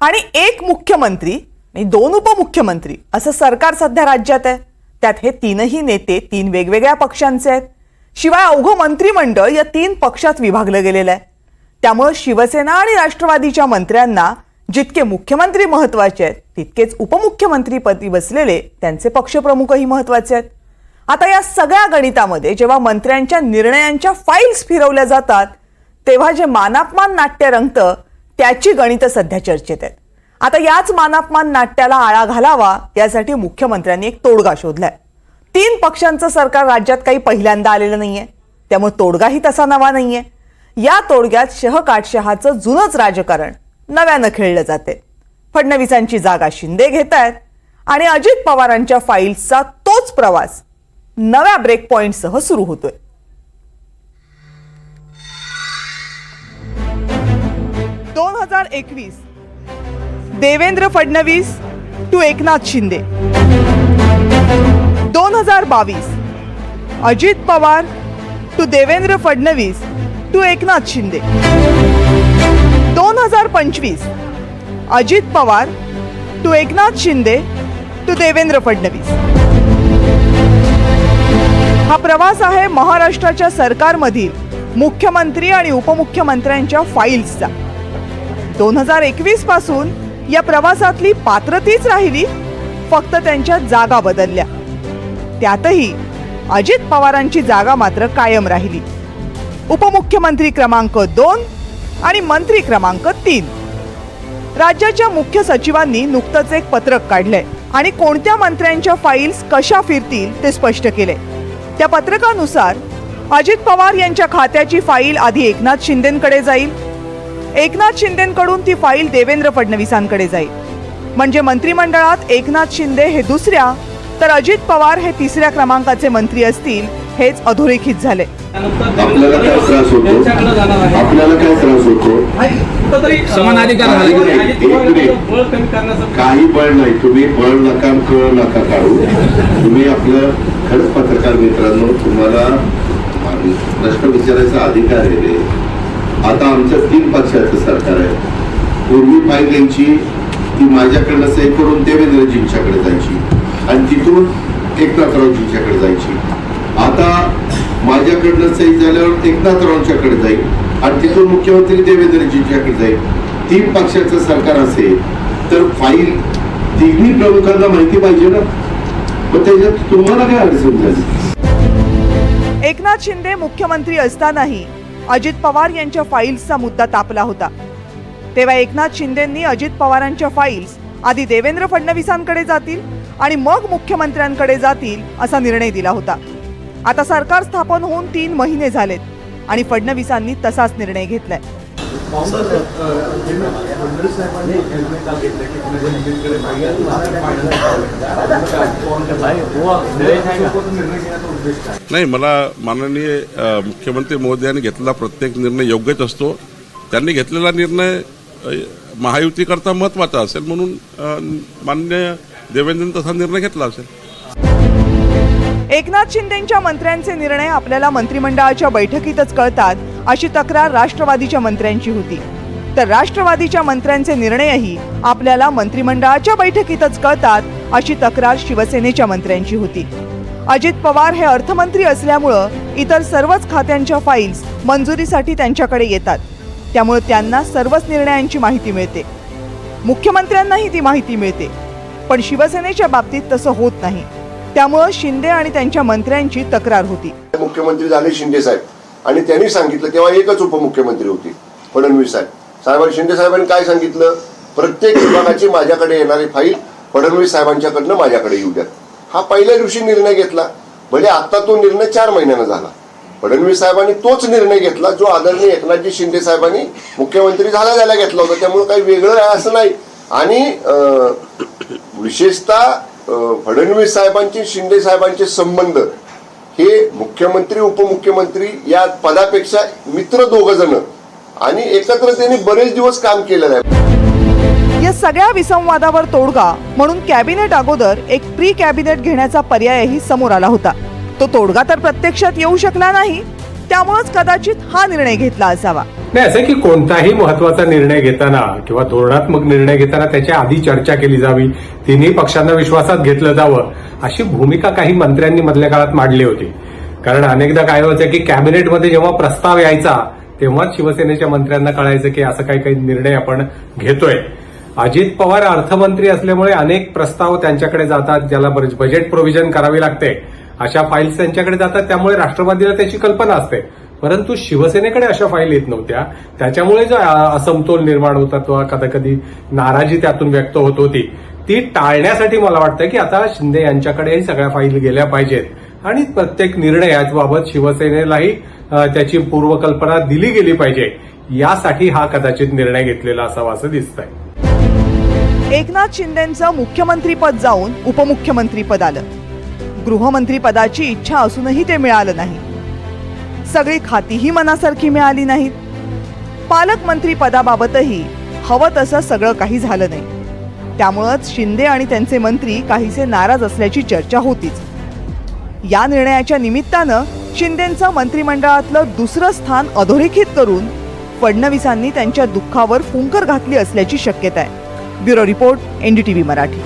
आणि एक मुख्यमंत्री आणि दोन उपमुख्यमंत्री असं सरकार सध्या राज्यात आहे. त्यात हे तीनही नेते तीन वेगवेगळ्या पक्षांचे आहेत. शिवाय अवघं मंत्रिमंडळ या तीन पक्षात विभागलं गेलेलं आहे. त्यामुळं शिवसेना आणि राष्ट्रवादीच्या मंत्र्यांना जितके मुख्यमंत्री महत्त्वाचे आहेत तितकेच उपमुख्यमंत्रीपदी बसलेले त्यांचे पक्षप्रमुखही महत्त्वाचे आहेत. आता या सगळ्या गणितामध्ये जेव्हा मंत्र्यांच्या निर्णयांच्या फाईल्स फिरवल्या जातात तेव्हा जे मानापमान नाट्य रंगतं त्याची गणितं सध्या चर्चेत आहेत. आता याच मानापमान नाट्याला आळा घालावा यासाठी मुख्यमंत्र्यांनी एक तोडगा शोधलाय. तीन पक्षांचं सरकार राज्यात काही पहिल्यांदा आलेलं नाहीये. त्यामुळे तोडगाही तसा नवा नाहीये. या तोडग्यात शह काटशहाचं जुनंच राजकारण नव्यानं खेळलं जाते. फडणवीसांची जागा शिंदे घेत आहेत आणि अजित पवारांच्या फाईल्सचा तोच प्रवास नव्या ब्रेक पॉइंटसह सुरू होतोय. दोन हजार एकवीस. देवेंद्र फडणवीस टू एकनाथ शिंदे. दोन हजार बावीस. Ajit Pawar to Devendra Fadnavis to Eknath Shinde. दोन हजार पंचवीस. Ajit Pawar to Eknath Shinde to Devendra Fadnavis. हा प्रवास आहे महाराष्ट्राच्या सरकारमधील मुख्यमंत्री आणि उपमुख्यमंत्र्यांच्या फाईल्सचा दोन हजार एकवीसपासून या प्रवासातली पात्र तीच राहिली फक्त त्यांच्या जागा बदलल्या. त्यातही अजित पवारांची जागा मात्र कायम राहिली. उपमुख्यमंत्री क्रमांक दोन आणि मंत्री क्रमांक तीन. राज्याच्या मुख्य सचिवांनी नुकतंच एक पत्रक काढलंय आणि कोणत्या मंत्र्यांच्या फाईल्स कशा फिरतील ते स्पष्ट केले त्या पत्रकानुसार अजित पवार यांच्या खात्याची फाईल आधी एकनाथ शिंदेकडे जाईल एकनाथ शिंदेकडून ती फाईल देवेंद्र फडणवीसांकडे जाईल. म्हणजे मंत्रिमंडळात एकनाथ शिंदे हे दुसऱ्या तर अजित पवार हे तिसऱ्या क्रमांकाचे मंत्री असतील हेच अधोरेखित झाले. आपल्याला काय त्रास होतो? आपल्याला काय त्रास होतो? समान अधिकार काही बळ नाही. तुम्ही बळ नका कळ नका काढू. तुम्ही आपलं खरंच पत्रकार मित्रांनो तुम्हाला प्रश्न विचारायचा अधिकार आहे. आता आमच्या तीन पक्षाचं सरकार आहे. पूर्वी फाईल यांची ती माझ्याकडनं सही करून देवेंद्रजींच्याकडे जायची. आणि तिथून एकनाथरावजींच्याकडे जायची. आता माझ्याकडनं सही झाल्यावर एकनाथरावांच्याकडे जाईल. आणि तिथून मुख्यमंत्री देवेंद्रजींच्याकडे जाईल. तीन पक्षाचं सरकार असेल तर फाईल तिन्ही प्रमुखांना माहिती पाहिजे ना? मग त्याच्यात तुम्हाला काय अडचण झाली? एकनाथ शिंदे मुख्यमंत्री असतानाही अजित पवार यांच्या फाईल्सचा मुद्दा तापला होता. तेव्हा एकनाथ शिंदेंनी अजित पवारांच्या फाईल्स आधी देवेंद्र फडणवीसांकडे जातील आणि मग मुख्यमंत्र्यांकडे जातील असा निर्णय दिला होता. आता सरकार स्थापन होऊन तीन महिने झालेत आणि फडणवीसांनी तसाच निर्णय घेतलाय. नाही मला माननीय मुख्यमंत्री मोदयांनी घेतलेला प्रत्येक निर्णय योग्यच असतो. त्यांनी घेतलेला निर्णय महायुतीकरता महत्त्वाचा असेल म्हणून मान्य देवेंद्रने तसा निर्णय घेतला असेल. एकनाथ शिंदेच्या मंत्र्यांचे निर्णय आपल्याला मंत्रिमंडळाच्या बैठकीतच कळतात. अशी तक्रार राष्ट्रवादीच्या मंत्र्यांची होती. तर राष्ट्रवादीच्या मंत्र्यांचे निर्णयही आपल्याला मंत्रिमंडळाच्या बैठकीतच कळतात अशी तक्रार शिवसेनेच्या मंत्र्यांची होती. अजित पवार हे अर्थमंत्री असल्यामुळं इतर सर्वच खात्यांच्या फाईल्स मंजुरीसाठी त्यांच्याकडे येतात. त्यामुळे त्यांना सर्वच निर्णयांची माहिती मिळते. मुख्यमंत्र्यांनाही ती माहिती मिळते. पण शिवसेनेच्या बाबतीत तसं होत नाही. त्यामुळं शिंदे आणि त्यांच्या मंत्र्यांची तक्रार होती. मुख्यमंत्री झाले शिंदे साहेब. आणि त्यांनी सांगितलं तेव्हा एकच उपमुख्यमंत्री होते फडणवीस साहेब. साहेबांनी शिंदे साहेबांनी काय सांगितलं? प्रत्येक विभागाची माझ्याकडे येणारी फाईल फडणवीस साहेबांच्याकडनं माझ्याकडे येऊ द्यात हा पहिल्या दिवशी निर्णय घेतला. म्हणजे भले आता तो निर्णय चार महिन्यानं झाला. फडणवीस साहेबांनी तोच निर्णय घेतला जो आदरणीय एकनाथजी शिंदे साहेबांनी मुख्यमंत्री झाला झाला घेतला होता. त्यामुळे काही वेगळं आहे असं नाही. आणि अं, विशेषतः फडणवीस साहेबांचे शिंदे साहेबांचे संबंध हे मुख्यमंत्री उपमुख्यमंत्री या पदापेक्षा मित्र दोघ जण आणि एकत्र त्यांनी बरेच दिवस काम केलेलं आहे. या सगळ्या विसंवादावर तोडगा म्हणून कॅबिनेट अगोदर एक प्री कॅबिनेट घेण्याचा पर्यायही समोर आला होता. तो तोडगा तर प्रत्यक्षात येऊ शकला नाही त्यामुळेच कदाचित हा निर्णय घेतला असावा. नाही असं की कोणताही महत्त्वाचा निर्णय घेताना किंवा धोरणात्मक निर्णय घेताना त्याच्या आधी चर्चा केली जावी तिन्ही पक्षांना विश्वासात घेतलं जावं अशी भूमिका काही मंत्र्यांनी मधल्या काळात मांडली होती. कारण अनेकदा काय व्हायचं की कॅबिनेटमध्ये जेव्हा प्रस्ताव यायचा तेव्हाच शिवसेनेच्या मंत्र्यांना कळायचं की असं काही काही निर्णय आपण घेतोय. अजित पवार अर्थमंत्री असल्यामुळे अनेक प्रस्ताव त्यांच्याकडे जातात ज्याला बरेच बजेट प्रोव्हिजन करावी लागते. अशा फाईल्स त्यांच्याकडे जातात त्यामुळे राष्ट्रवादीला त्याची कल्पना असते. परंतु शिवसेनेकडे अशा फाईल येत नव्हत्या. त्याच्यामुळे जो असमतोल निर्माण होता किंवा कधी कधी नाराजी त्यातून व्यक्त होत होती. ती टाळण्यासाठी मला वाटतं की आता शिंदे यांच्याकडे सगळ्या फाईल गेल्या पाहिजेत. आणि प्रत्येक निर्णय याबाबत शिवसेनेलाही त्याची पूर्वकल्पना दिली गेली पाहिजे. यासाठी हा कदाचित निर्णय घेतलेला असावा असं दिसतंय. एकनाथ शिंदेचं मुख्यमंत्रीपद जाऊन उपमुख्यमंत्रीपद आलं. गृहमंत्रीपदाची इच्छा असूनही ते मिळालं नाही. सगळी खातीही मनासारखी मिळाली नाहीत. पालकमंत्री पदाबाबतही हवं तसं सगळं काही झालं नाही. त्यामुळंच शिंदे आणि त्यांचे मंत्री काहीसे नाराज असल्याची चर्चा होतीच. या निर्णयाच्या निमित्तानं शिंदेंचं मंत्रिमंडळातलं दुसरं स्थान अधोरेखित करून फडणवीसांनी त्यांच्या दुःखावर फुंकर घातली असल्याची शक्यता आहे. Bureau report NDTV Marathi.